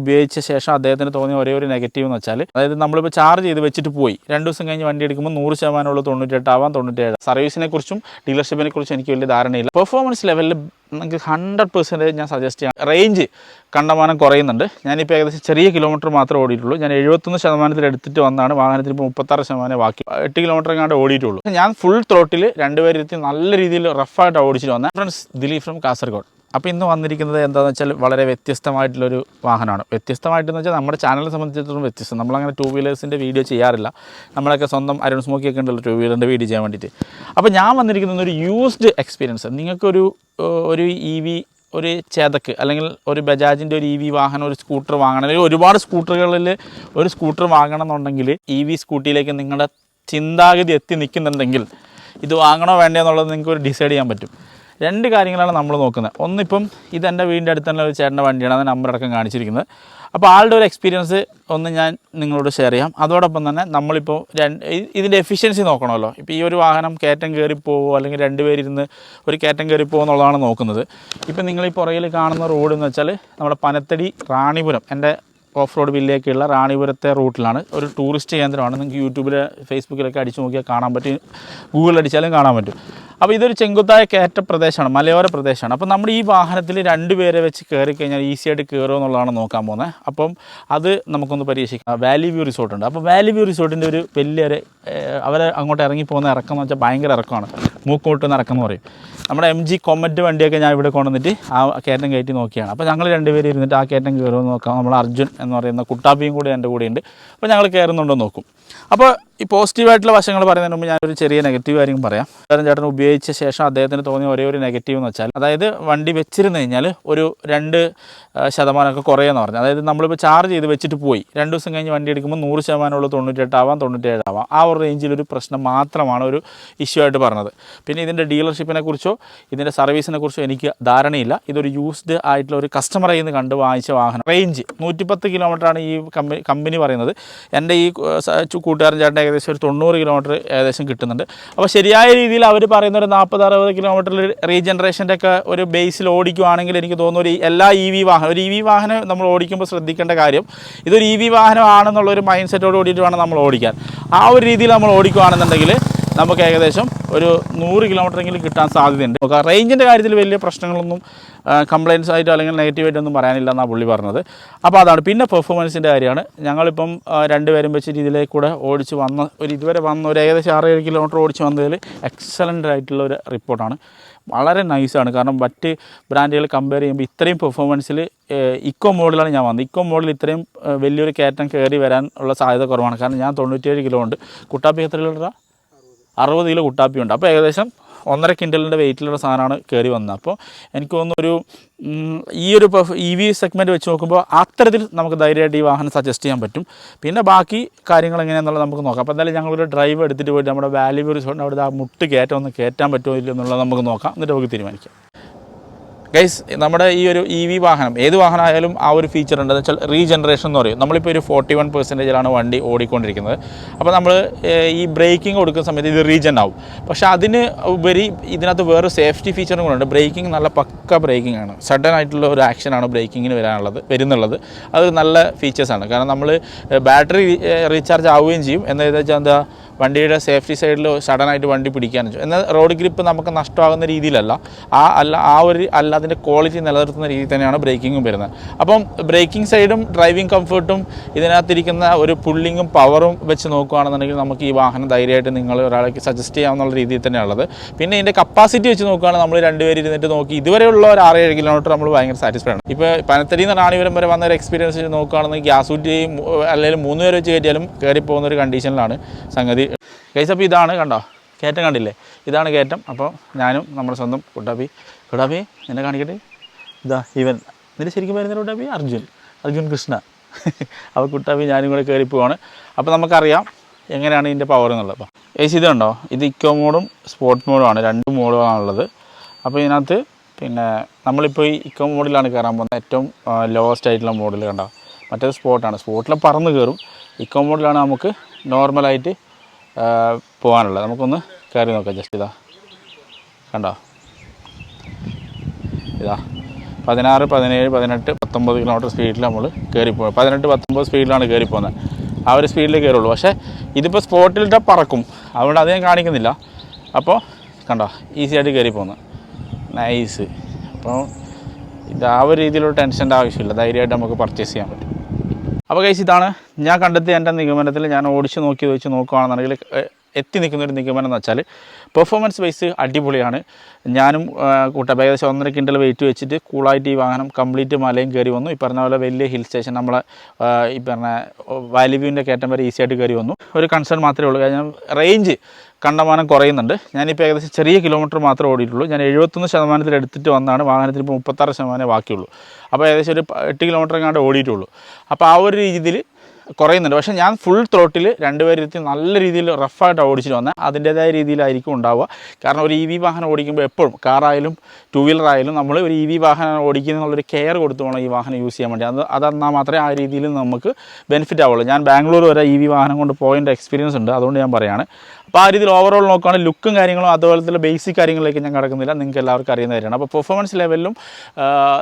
ഉപയോഗിച്ച ശേഷം അദ്ദേഹത്തിന് തോന്നിയ ഒരേ ഒരു നെഗറ്റീവ് എന്ന് വെച്ചാൽ അതായത് നമ്മളിപ്പോൾ ചാർജ് ചെയ്ത് വെച്ചിട്ട് പോയി. രണ്ട് ദിവസം കഴിഞ്ഞ് വണ്ടി എടുക്കുമ്പോൾ നൂറ് ശതമാനമുള്ള തൊണ്ണൂറ്റെട്ടാവാം തൊണ്ണൂറ്റേഴ് സർവീസിനെ കുറിച്ചും ഡീലർഷിപ്പിനെ കുറിച്ചും എനിക്ക് വലിയ ധാരണയില്ല. പെർഫോമൻസ് ലെവലിൽ നിങ്ങൾക്ക് ഹൺഡ്രഡ് പെർസെന്റേജ് ഞാൻ സജസ്റ്റ് ചെയ്യാം. റേഞ്ച് കണ്ടമാനം കുറയുന്നുണ്ട്. ഞാനിപ്പോൾ ഏകദേശം ചെറിയ കിലോമീറ്റർ മാത്രമേ ഓടിയിട്ടുള്ളൂ. ഞാൻ എഴുപത്തൊന്ന് ശതമാനത്തിൽ എടുത്തിട്ട് വന്നാണ്. വാഹനത്തിൽ ഇപ്പോൾ മുപ്പത്താറ് ശതമാനം ബാക്കി. എട്ട് കിലോമീറ്റർ എങ്ങാണ്ട് ഓടിയിട്ടുള്ളൂ. ഞാൻ ഫുൾ ത്രോട്ടിൽ രണ്ടുപേരെത്തി നല്ല രീതിയിൽ റഫായിട്ട് ഓടിച്ചിട്ട് വന്നത് ഫ്രണ്ട്സ് ദിലീപ് ഫ്രം കാസർഗോഡ്. അപ്പോൾ ഇന്ന് വന്നിരിക്കുന്നത് എന്താണെന്ന് വെച്ചാൽ വളരെ വ്യത്യസ്തമായിട്ടുള്ളൊരു വാഹനമാണ്. വ്യത്യസ്തമായിട്ടെന്ന് വെച്ചാൽ നമ്മുടെ ചാനലിനെ സംബന്ധിച്ചിടത്തോളം വ്യത്യസ്തം. നമ്മളങ്ങനെ ടൂ വീലേഴ്സിന്റെ വീഡിയോ ചെയ്യാറില്ല. നമ്മളൊക്കെ സ്വന്തം അരുൺ സ്മോക്കി ഒക്കെ ഉണ്ടല്ലോ ടൂ വീലറിന്റെ വീഡിയോ ചെയ്യാൻ വേണ്ടിയിട്ട്. അപ്പോൾ ഞാൻ വന്നിരിക്കുന്നത് ഒരു യൂസ്ഡ് എക്സ്പീരിയൻസ് നിങ്ങൾക്കൊരു ഒരു ഇ വി ഒരു ചേതക്ക് അല്ലെങ്കിൽ ഒരു ബജാജിന്റെ ഒരു ഇ വി വാഹനം ഒരു സ്കൂട്ടർ വാങ്ങണം. അല്ലെങ്കിൽ ഒരുപാട് സ്കൂട്ടറുകളിൽ ഒരു സ്കൂട്ടർ വാങ്ങണം എന്നുണ്ടെങ്കിൽ ഇ വി സ്കൂട്ടിയിലേക്ക് നിങ്ങളുടെ ചിന്താഗതി എത്തി നിൽക്കുന്നുണ്ടെങ്കിൽ ഇത് വാങ്ങണോ വേണ്ടോ എന്നുള്ളത് നിങ്ങൾക്ക് ഒരു ഡിസൈഡ് ചെയ്യാൻ പറ്റും. രണ്ട് കാര്യങ്ങളാണ് നമ്മൾ നോക്കുന്നത്. ഒന്നിപ്പം ഇത് എന്റെ വീടിന്റെ അടുത്ത് തന്നെ ഒരു ചേട്ടന്റെ വണ്ടിയാണ് അത് നമ്പർ അടക്കം കാണിച്ചിരിക്കുന്നത്. അപ്പോൾ ആളുടെ ഒരു എക്സ്പീരിയൻസ് ഒന്ന് ഞാൻ നിങ്ങളോട് ഷെയർ ചെയ്യാം. അതോടൊപ്പം തന്നെ നമ്മളിപ്പോൾ രണ്ട് ഇതിന്റെ എഫിഷ്യൻസി നോക്കണമല്ലോ. ഇപ്പോൾ ഈ ഒരു വാഹനം കയറ്റം കയറി പോവോ അല്ലെങ്കിൽ രണ്ടുപേരിരുന്ന് ഒരു കയറ്റം കയറി പോകുമോ എന്നുള്ളതാണ് നോക്കുന്നത്. ഇപ്പം നിങ്ങൾ ഈ പുറകിൽ കാണുന്ന റോഡ് എന്ന് വെച്ചാൽ നമ്മുടെ പനത്തടി റാണിപുരം എന്റെ ഓഫ് റോഡ് വില്ലേക്കുള്ള റാണിപുരത്തെ റൂട്ടിലാണ്. ഒരു ടൂറിസ്റ്റ് കേന്ദ്രമാണ്. നിങ്ങൾക്ക് യൂട്യൂബിൽ ഫേസ്ബുക്കിലൊക്കെ അടിച്ചു നോക്കിയാൽ കാണാൻ പറ്റും. ഗൂഗിളിൽ അടിച്ചാലും കാണാൻ പറ്റും. അപ്പോൾ ഇതൊരു ചെങ്കുത്തായ കയറ്റ പ്രദേശമാണ്. മലയോര പ്രദേശമാണ്. അപ്പോൾ നമ്മുടെ ഈ വാഹനത്തിൽ രണ്ട് പേരെ വെച്ച് കയറി കഴിഞ്ഞാൽ ഈസി ആയിട്ട് കയറുമോ എന്നുള്ളതാണ് നോക്കാൻ പോകുന്നത്. അപ്പം അത് നമുക്കൊന്ന് പരീക്ഷിക്കാം. വാലി വ്യൂ റിസോർട്ടുണ്ട്. അപ്പോൾ വാലി വ്യൂ റിസോർട്ടിന്റെ ഒരു വലിയൊരു അവരെ അങ്ങോട്ട് ഇറങ്ങി പോകുന്ന ഇറക്കം എന്ന് വെച്ചാൽ ഭയങ്കര ഇറക്കമാണ്. മൂക്കോട്ട് നടക്കുന്നു പറയും. നമ്മുടെ എം ജി കൊമറ്റ് വണ്ടിയൊക്കെ ഞാൻ ഇവിടെ കൊണ്ടുവന്നിട്ട് ആ കയറ്റം കയറ്റി നോക്കിയാണ്. അപ്പോൾ ഞങ്ങൾ രണ്ടുപേരും ഇരുന്നിട്ട് ആ കയറ്റം കയറുമെന്ന് നോക്കാം. നമ്മൾ അർജുൻ എന്ന് പറയുന്ന കുട്ടാപ്പിയും കൂടി എന്റെ ഉണ്ട് അപ്പോൾ ഞങ്ങൾ കയറുന്നുണ്ടോ നോക്കും. അപ്പോൾ ഈ പോസിറ്റീവായിട്ടുള്ള വശങ്ങൾ പറയുന്നതിന് മുമ്പ് ഞാനൊരു ചെറിയ നെഗറ്റീവ് കാര്യം പറയാം. കാരണം ചേട്ടൻ ഉപയോഗിച്ച ശേഷം അദ്ദേഹത്തിന് തോന്നിയ ഒരേ ഒരു നെഗറ്റീവ് എന്ന് വെച്ചാൽ അതായത് വണ്ടി വെച്ചിരുന്നു കഴിഞ്ഞാൽ ഒരു രണ്ട് ശതമാനമൊക്കെ കുറയെന്ന് പറഞ്ഞു. അതായത് നമ്മളിപ്പോൾ ചാർജ് ചെയ്ത് വെച്ചിട്ട് പോയി. രണ്ട് ദിവസം കഴിഞ്ഞ് വണ്ടി എടുക്കുമ്പോൾ നൂറ് ശതമാനമുള്ള തൊണ്ണൂറ്റെട്ടാവാം തൊണ്ണൂറ്റേഴാവാം ആ ഒരു റേഞ്ചിലൊരു പ്രശ്നം മാത്രമാണ് ഒരു ഇഷ്യൂ ആയിട്ട് പറഞ്ഞത്. പിന്നെ ഇതിന്റെ ഡീലർഷിപ്പിനെ കുറിച്ചോ ഇതിന്റെ സർവീസിനെ കുറിച്ചോ എനിക്ക് ധാരണയില്ല. ഇതൊരു യൂസ്ഡ് ആയിട്ടുള്ള ഒരു കസ്റ്റമറിൽ നിന്ന് കണ്ട് വാങ്ങിച്ച വാഹനം. റേഞ്ച് നൂറ്റിപ്പത്ത് കിലോമീറ്ററാണ് ഈ കമ്പനി കമ്പനി പറയുന്നത്. എന്റെ ഈ കൂട്ടുകാരൻ ചേട്ടൻ ഏകദേശം ഒരു തൊണ്ണൂറ് കിലോമീറ്റർ ഏകദേശം കിട്ടുന്നുണ്ട്. അപ്പോൾ ശരിയായ രീതിയിൽ അവർ പറയുന്ന ഒരു നാൽപ്പത് അറുപത് കിലോമീറ്ററിൽ റീജനറേഷന്റെ ഒക്കെ ഒരു ബേസിൽ ഓടിക്കുവാണെങ്കിൽ എനിക്ക് തോന്നുന്നു ഒരു എല്ലാ ഇ വി വാഹനം ഒരു ഇ വി വാഹനം നമ്മൾ ഓടിക്കുമ്പോൾ ശ്രദ്ധിക്കേണ്ട കാര്യം ഇതൊരു ഇ വി വാഹനമാണെന്നുള്ളൊരു മൈൻഡ് സെറ്റോട് കൂടിയിട്ട് വേണം നമ്മൾ ഓടിക്കാൻ. ആ ഒരു രീതിയിൽ നമ്മൾ ഓടിക്കുവാണെന്നുണ്ടെങ്കിൽ നമുക്ക് ഏകദേശം ഒരു നൂറ് കിലോമീറ്ററെങ്കിലും കിട്ടാൻ സാധ്യതയുണ്ട്. നമുക്ക് റേഞ്ചിന്റെ കാര്യത്തിൽ വലിയ പ്രശ്നങ്ങളൊന്നും കംപ്ലയിൻസ് ആയിട്ടോ അല്ലെങ്കിൽ നെഗറ്റീവായിട്ടൊന്നും പറയാനില്ല എന്നാണ് പുള്ളി പറഞ്ഞത്. അപ്പോൾ അതാണ്. പിന്നെ പെർഫോമൻസിന്റെ കാര്യമാണ്. ഞങ്ങളിപ്പം രണ്ടുപേരും വെച്ച രീതിയിലേക്ക് കൂടെ ഓടിച്ച് വന്ന ഒരു ഇതുവരെ വന്ന ഒരു ഏകദേശം ആറ് ഏഴ് കിലോമീറ്റർ ഓടിച്ച് വന്നതിൽ എക്സലന്റ് ആയിട്ടുള്ള ഒരു റിപ്പോർട്ടാണ്. വളരെ നൈസാണ് കാരണം മറ്റ് ബ്രാൻഡുകൾ കമ്പയർ ചെയ്യുമ്പോൾ ഇത്രയും പെർഫോമൻസിൽ ഇക്കോ മോഡലാണ് ഞാൻ വന്നത്. ഇക്കോ മോഡൽ ഇത്രയും വലിയൊരു കയറ്റം കയറി വരാൻ ഉള്ള സാധ്യത കുറവാണ്. കാരണം ഞാൻ തൊണ്ണൂറ്റേഴ് കിലോ ഉണ്ട്. കുട്ടാപ്പി എത്ര അറുപത് കിലോ കുട്ടാപ്പി ഉണ്ട്. അപ്പോൾ ഏകദേശം ഒന്നര കിൻഡലിന്റെ വെയിറ്റിലുള്ള സാധനമാണ് കയറി വന്നത്. അപ്പോൾ എനിക്ക് തോന്നുന്നു ഒരു ഈ ഒരു ഇ വി സെഗ്മെന്റ് വെച്ച് നോക്കുമ്പോൾ അത്തരത്തിൽ നമുക്ക് ധൈര്യമായിട്ട് ഈ വാഹനം സജസ്റ്റ് ചെയ്യാൻ പറ്റും. പിന്നെ ബാക്കി കാര്യങ്ങൾ എങ്ങനെയാണെന്നുള്ളത് നമുക്ക് നോക്കാം. അപ്പോൾ എന്തായാലും ഞങ്ങളൊരു ഡ്രൈവ് എടുത്തിട്ട് പോയിട്ട് നമ്മുടെ വാല്യൂ റിസോർട്ടിന്റെ അവിടെ ആ മുട്ട് കയറ്റം ഒന്ന് കയറ്റാൻ പറ്റുമോ ഇല്ലെന്നുള്ളത് നമുക്ക് നോക്കാം. എന്നിട്ട് നമുക്ക് തീരുമാനിക്കാം. ഗൈസ് നമ്മുടെ ഈ ഒരു ഇ വി വാഹനം ഏത് വാഹനമായാലും ആ ഒരു ഫീച്ചർ ഉണ്ട്. വെച്ചാൽ റീജനറേഷൻ എന്ന് പറയും. നമ്മളിപ്പോൾ ഒരു ഫോർട്ടി വൺ പെർസെന്റേജിലാണ് വണ്ടി ഓടിക്കൊണ്ടിരിക്കുന്നത്. അപ്പോൾ നമ്മൾ ഈ ബ്രേക്കിംഗ് കൊടുക്കുന്ന സമയത്ത് ഇത് റീജൻ ആവും. പക്ഷേ അതിന് ഉപരി ഇതിനകത്ത് വേറെ സേഫ്റ്റി ഫീച്ചറും കൂടെ ഉണ്ട്. ബ്രേക്കിംഗ് നല്ല പക്ക ബ്രേക്കിംഗ് ആണ്. സഡൻ ആയിട്ടുള്ള ഒരു ആക്ഷനാണ് ബ്രേക്കിങ്ങിന് വരാനുള്ളത് വരുന്നുള്ളത്. അത് നല്ല ഫീച്ചേഴ്സാണ് കാരണം നമ്മൾ ബാറ്ററി റീചാർജ് ആവുകയും ചെയ്യും. എന്താ വെച്ചാൽ എന്താ വണ്ടിയുടെ സേഫ്റ്റി സൈഡിൽ സഡനായിട്ട് വണ്ടി പിടിക്കാൻ വെച്ചു എന്നാൽ റോഡ് ഗ്രിപ്പ് നമുക്ക് നഷ്ടമാകുന്ന രീതിയിലല്ല. ആ അല്ല ആ ഒരു അല്ല അതിന്റെ ക്വാളിറ്റി നിലനിർത്തുന്ന രീതിയിൽ തന്നെയാണ് ബ്രേക്കിങ്ങും വരുന്നത്. അപ്പം ബ്രേക്കിംഗ് സൈഡും ഡ്രൈവിംഗ് കംഫർട്ടും ഇതിനകത്തിരിക്കുന്ന ഒരു പുള്ളിങ്ങും പവറും വെച്ച് നോക്കുകയാണെന്നുണ്ടെങ്കിൽ നമുക്ക് ഈ വാഹനം ധൈര്യമായിട്ട് നിങ്ങൾ ഒരാൾക്ക് സജസ്റ്റ് ചെയ്യാവുന്ന രീതിയിൽ തന്നെയുള്ളത് പിന്നെ ഇതിന്റെ കപ്പാസിറ്റി വെച്ച് നോക്കുകയാണെങ്കിൽ നമ്മൾ രണ്ടുപേരും ഇരുന്നിട്ട് നോക്കി ഇതുവരെയുള്ള ഒരു ആറ് ഏഴ് കിലോമീറ്റർ നമ്മൾ ഭയങ്കര സാറ്റിസ്ഫൈഡ് ആണ്. ഇപ്പോൾ പനത്തടിയിൽ നിന്ന് റാണിപുരം വരെ വന്ന ഒരു എക്സ്പീരിയൻസ് വെച്ച് നോക്കുകയാണെന്നുണ്ടെങ്കിൽ ഗ്യാസ് ഊറ്റി അല്ലെങ്കിൽ മൂന്ന് പേര് വെച്ച് കയറ്റിയാലും കയറി പോകുന്ന ഒരു കണ്ടീഷനിലാണ് സംഗതി. കൈസ് ഇതാണ് കണ്ടോ കയറ്റം കണ്ടില്ലേ? ഇതാണ് കയറ്റം. അപ്പോൾ ഞാനും നമ്മുടെ സ്വന്തം കുട്ടാപ്പി കുട്ടാപ്പി എന്നെ കാണിക്കട്ടെ? ഇതാ ഇവൻ. എന്നിട്ട് ശരിക്കും വരുന്ന കുട്ടാപ്പി അർജുൻ. അർജുൻ കൃഷ്ണ. അപ്പോൾ കുട്ടാബി ഞാനും കൂടെ കയറി പോവാണ്. അപ്പോൾ നമുക്കറിയാം എങ്ങനെയാണ് ഇതിന്റെ പവർ എന്നുള്ളത്. അപ്പോൾ ഏസ് ഇത് കണ്ടോ? ഇത് ഇക്കോ മോഡും സ്പോർട്സ് മോഡുമാണ് രണ്ട് മോഡുകളാണുള്ളത് അപ്പോൾ ഇതിനകത്ത് പിന്നെ നമ്മളിപ്പോൾ ഈ ഇക്കോ മോഡിലാണ് കയറാൻ പോകുന്നത്. ഏറ്റവും ലോവസ്റ്റ് ആയിട്ടുള്ള മോഡിൽ കണ്ടോ? മറ്റേത് സ്പോർട്ടാണ് സ്പോട്ടിൽ പറന്ന് കയറും ഇക്കോ മോഡിലാണ് നമുക്ക് നോർമലായിട്ട് പോകാനുള്ളത് നമുക്കൊന്ന് കയറി നോക്കാം. ജസ്റ്റ് ഇതാ. കണ്ടോ? ഇതാ പതിനാറ് പതിനേഴ് പതിനെട്ട് പത്തൊമ്പത് കിലോമീറ്റർ സ്പീഡിൽ നമ്മൾ കയറിപ്പോയി പതിനെട്ട് പത്തൊമ്പത് സ്പീഡിലാണ് കയറിപ്പോകുന്നത് ആ ഒരു സ്പീഡിൽ കയറുള്ളൂ പക്ഷേ ഇതിപ്പോൾ സ്പോട്ടിലിട്ട് പറക്കും. അതുകൊണ്ട് അത് ഞാൻ കാണിക്കുന്നില്ല. അപ്പോൾ കണ്ടോ ഈസി ആയിട്ട് കയറി പോകുന്നത് നൈസ് അപ്പോൾ ഇത് ആ ഒരു രീതിയിലുള്ള ടെൻഷന്റെ ആവശ്യമില്ല. ധൈര്യമായിട്ട് നമുക്ക് പർച്ചേസ് ചെയ്യാൻ പറ്റും. അപ്പോൾ കഴിച്ച് ഇതാണ്. ഞാൻ കണ്ടെത്തിയ എന്റെ നിഗമനത്തിൽ ഞാൻ ഓടിച്ച് നോക്കി വെച്ച് നോക്കുകയാണെന്നുണ്ടെങ്കിൽ എത്തി നിൽക്കുന്ന ഒരു നിഗമനം എന്ന് വെച്ചാൽ പെർഫോമൻസ് വൈസ് അടിപൊളിയാണ്. ഞാനും കൂട്ടപ്പം ഏകദേശം ഒന്നര കിൻഡൽ വെയിറ്റ് വെച്ചിട്ട് കൂളായിട്ട് ഈ വാഹനം കംപ്ലീറ്റ് മലയും കയറി വന്നു. ഈ പറഞ്ഞ പോലെ വലിയ ഹിൽ സ്റ്റേഷൻ നമ്മളെ ഈ പറഞ്ഞ വാലിവ്യൂവിന്റെ കയറ്റം വരെ ഈസി ആയിട്ട് കയറി വന്നു. ഒരു കൺസേൺ മാത്രമേ ഉള്ളൂ. കാരണം റേഞ്ച് കണ്ടമാനം കുറയുന്നുണ്ട്. ഞാനിപ്പോൾ ഏകദേശം ചെറിയ കിലോമീറ്റർ മാത്രമേ ഓടിയിട്ടുള്ളൂ. ഞാൻ എഴുപത്തൊന്ന് ശതമാനത്തിൽ എടുത്തിട്ട് വന്നാണ് വാഹനത്തിന് ഇപ്പോൾ മുപ്പത്താറ് ശതമാനമേ ബാക്കിയുള്ളൂ. അപ്പോൾ ഏകദേശം ഒരു എട്ട് കിലോമീറ്റർ എങ്ങാണ്ട് ഓടിയിട്ടുള്ളൂ. അപ്പോൾ ആ ഒരു രീതിയിൽ കുറയുന്നുണ്ട്. പക്ഷേ ഞാൻ ഫുൾ ത്രോട്ടിൽ രണ്ടുപേരെത്തി നല്ല രീതിയിൽ റഫായിട്ട് ഓടിച്ചിട്ട് വന്നാൽ അതിന്റേതായ രീതിയിലായിരിക്കും ഉണ്ടാവുക. കാരണം ഒരു ഇ വി വാഹനം ഓടിക്കുമ്പോൾ എപ്പോഴും കാറായാലും ടു വീലർ ആയാലും നമ്മൾ ഒരു ഇ വി വാഹനം ഒരു കെയർ കൊടുത്തു വേണം ഈ വാഹനം യൂസ് ചെയ്യാൻ വേണ്ടി. അത് അതെന്നാൽ മാത്രമേ ആ രീതിയിൽ നമുക്ക് ബെനിഫിറ്റ് ആവുള്ളൂ. ഞാൻ ബാംഗ്ലൂർ വരെ ഇ വി വാഹനം കൊണ്ട് പോയതിന്റെ എക്സ്പീരിയൻസ് ഉണ്ട്. അതുകൊണ്ട് ഞാൻ പറയുകയാണ് അപ്പോൾ ആ രീതിയിൽ ഓവറോൾ നോക്കുകയാണെങ്കിൽ ലുക്കും കാര്യങ്ങളും അതുപോലത്തെ ബേസിക് കാര്യങ്ങളിലേക്ക് ഞാൻ കിടക്കുന്നില്ല. നിങ്ങൾക്ക് എല്ലാവർക്കും അറിയുന്ന കാര്യമാണ്. അപ്പോൾ പെർഫോമൻസ് ലെവലിലും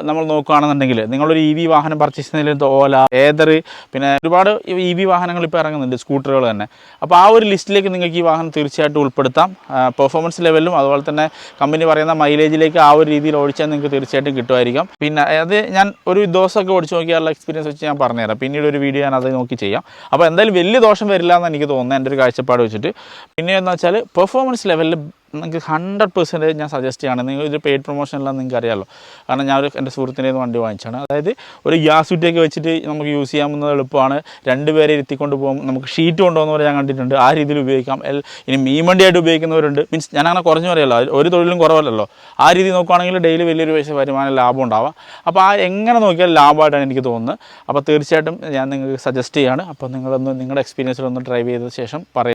നമ്മൾ നോക്കുകയാണെന്നുണ്ടെങ്കിൽ നിങ്ങളൊരു ഇ വി വാഹനം പർച്ചേസ് ചെയ്യുന്നതിൽ ഓല ഏതർ പിന്നെ ഒരുപാട് ഇ വി വാഹനങ്ങൾ ഇപ്പോൾ ഇറങ്ങുന്നുണ്ട് സ്കൂട്ടറുകൾ തന്നെ. അപ്പോൾ ആ ഒരു ലിസ്റ്റിലേക്ക് നിങ്ങൾക്ക് ഈ വാഹനം തീർച്ചയായിട്ടും ഉൾപ്പെടുത്താം. പെർഫോമൻസ് ലെവലിലും അതുപോലെ തന്നെ കമ്പനി പറയുന്ന മൈലേജിലേക്ക് ആ ഒരു രീതിയിൽ ഓടിച്ചാൽ നിങ്ങൾക്ക് തീർച്ചയായിട്ടും കിട്ടുമായിരിക്കും. പിന്നെ അത് ഞാൻ ഒരു ദിവസമൊക്കെ ഓടിച്ചു നോക്കിയാലുള്ള എക്സ്പീരിയൻസ് വെച്ച് ഞാൻ പറഞ്ഞുതരാം. പിന്നീട് ഒരു വീഡിയോ ഞാൻ അത് നോക്കി ചെയ്യാം. അപ്പോൾ എന്തായാലും വലിയ ദോഷം വരില്ല എന്ന് എനിക്ക് തോന്നുന്നത് എന്റെ ഒരു കാഴ്ചപ്പാട് വെച്ചിട്ട്. പിന്നെ എന്ന് വെച്ചാൽ പെർഫോമൻസ് ലെവലിൽ നിങ്ങൾക്ക് ഹൺഡ്രഡ് പെർസെന്റേജ് ഞാൻ സജസ്റ്റ് ചെയ്യാണ്. നിങ്ങൾ ഇത് പെയ്ഡ് പ്രൊമോഷനെല്ലാം നിങ്ങൾക്ക് അറിയാമല്ലോ കാരണം ഞാൻ ഒരു എന്റെ സുഹൃത്തിന്റെ വണ്ടി വാങ്ങിച്ചാണ്. അതായത് ഒരു ഗ്യാസ് കുറ്റിയൊക്കെ വെച്ചിട്ട് നമുക്ക് യൂസ് ചെയ്യാവുന്നത് എളുപ്പമാണ്. രണ്ടുപേരെ ഇരുത്തിക്കൊണ്ട് പോകും. നമുക്ക് ഷീറ്റ് കൊണ്ടുപോകുന്നവരെ ഞാൻ കണ്ടിട്ടുണ്ട്. ആ രീതിയിൽ ഉപയോഗിക്കാം. എൽ- ഇനി മീൻ വണ്ടിയായിട്ട് ഉപയോഗിക്കുന്നവരുണ്ട്. മീൻസ് ഞാൻ അങ്ങനെ കുറഞ്ഞു പറയല്ലോ. ഒരു തൊഴിലും കുറവല്ലല്ലോ. ആ രീതി നോക്കുകയാണെങ്കിൽ ഡെയിലി വലിയൊരു പൈസ വരുമാനം ലാഭം ഉണ്ടാവാം. അപ്പോൾ ആ എങ്ങനെ നോക്കിയാൽ ലാഭമായിട്ടാണ് എനിക്ക് തോന്നുന്നത്. അപ്പോൾ തീർച്ചയായിട്ടും ഞാൻ നിങ്ങൾക്ക് സജസ്റ്റ് ചെയ്യാണ്. അപ്പോൾ നിങ്ങളൊന്ന് നിങ്ങളുടെ എക്സ്പീരിയൻസിലൊന്ന് ഡ്രൈവ് ചെയ്ത ശേഷം പറയാം